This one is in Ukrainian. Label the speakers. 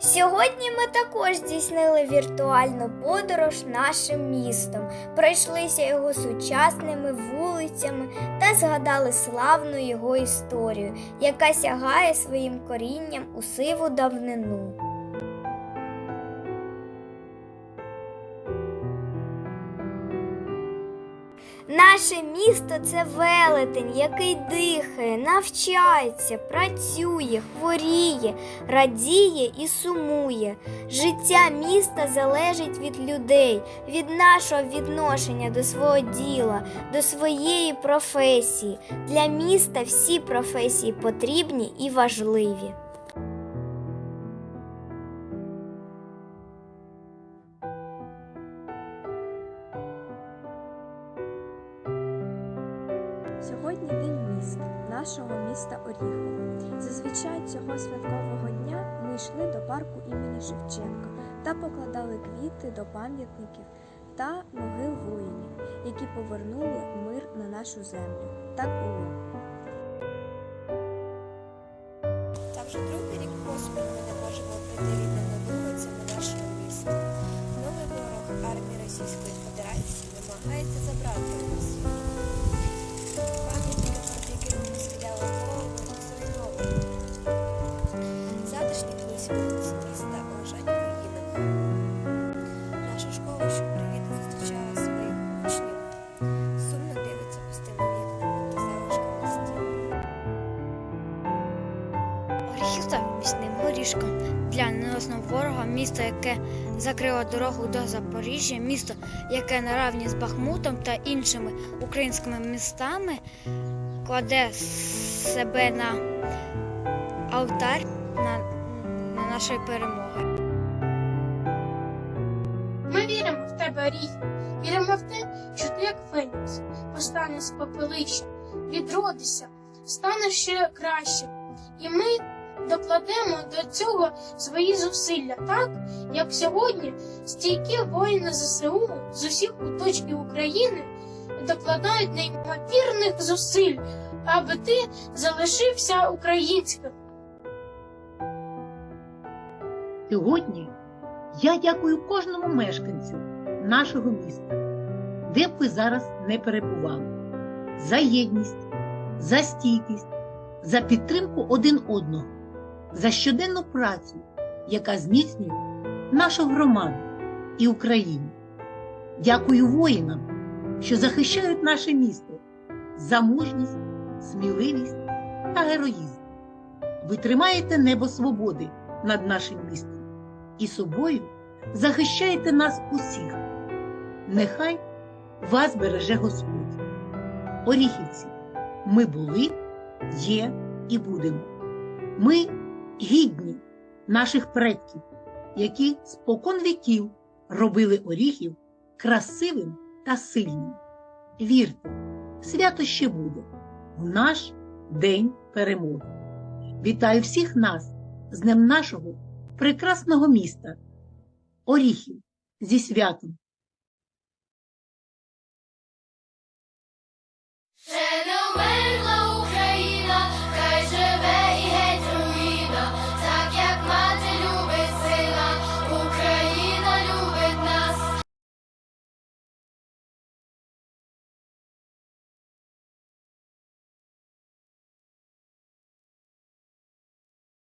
Speaker 1: Сьогодні ми також здійснили віртуальну подорож нашим містом, пройшлися його сучасними вулицями та згадали славну його історію, яка сягає своїм корінням у сиву давнину. Наше місто це велетень, який дихає, навчається, працює, хворіє, радіє і сумує. Життя міста залежить від людей, від нашого відношення до свого діла, до своєї професії. Для міста всі професії потрібні і важливі.
Speaker 2: Сьогодні день міст, нашого міста Оріхова. Зазвичай цього святкового дня ми йшли до парку імені Шевченка та покладали квіти до пам'ятників та могил воїнів, які повернули мир на нашу землю. Так було.
Speaker 3: Оріхів став міцним горішком для неносного ворога, місто, яке закрило дорогу до Запоріжжя, місто, яке на равні з Бахмутом та іншими українськими містами кладе себе на алтар на, на нашої перемоги.
Speaker 4: Ми віримо в тебе, Оріх. Віримо в те, що ти, як Фенікс, постане з попелища, відродишся, станеш ще кращим. І ми докладемо до цього свої зусилля, так як сьогодні стійкі воїни ЗСУ з усіх куточків України докладають неймовірних зусиль, аби ти залишився українським.
Speaker 5: Сьогодні я дякую кожному мешканцю нашого міста, де б ви зараз не перебували, за єдність, за стійкість, за підтримку один одного, за щоденну працю, яка зміцнює нашу громаду і Україну. Дякую воїнам, що захищають наше місто за мужність, сміливість та героїзм. Ви тримаєте небо свободи над нашим містом і собою захищаєте нас усіх. Нехай вас береже Господь. Оріхівці, ми були, є і будемо. Ми гідні наших предків, які спокон віків робили оріхів красивим та сильним. Вірте, свято ще буде в наш день перемоги. Вітаю всіх нас з Днем нашого прекрасного міста, Оріхів зі святом.
Speaker 1: Шановні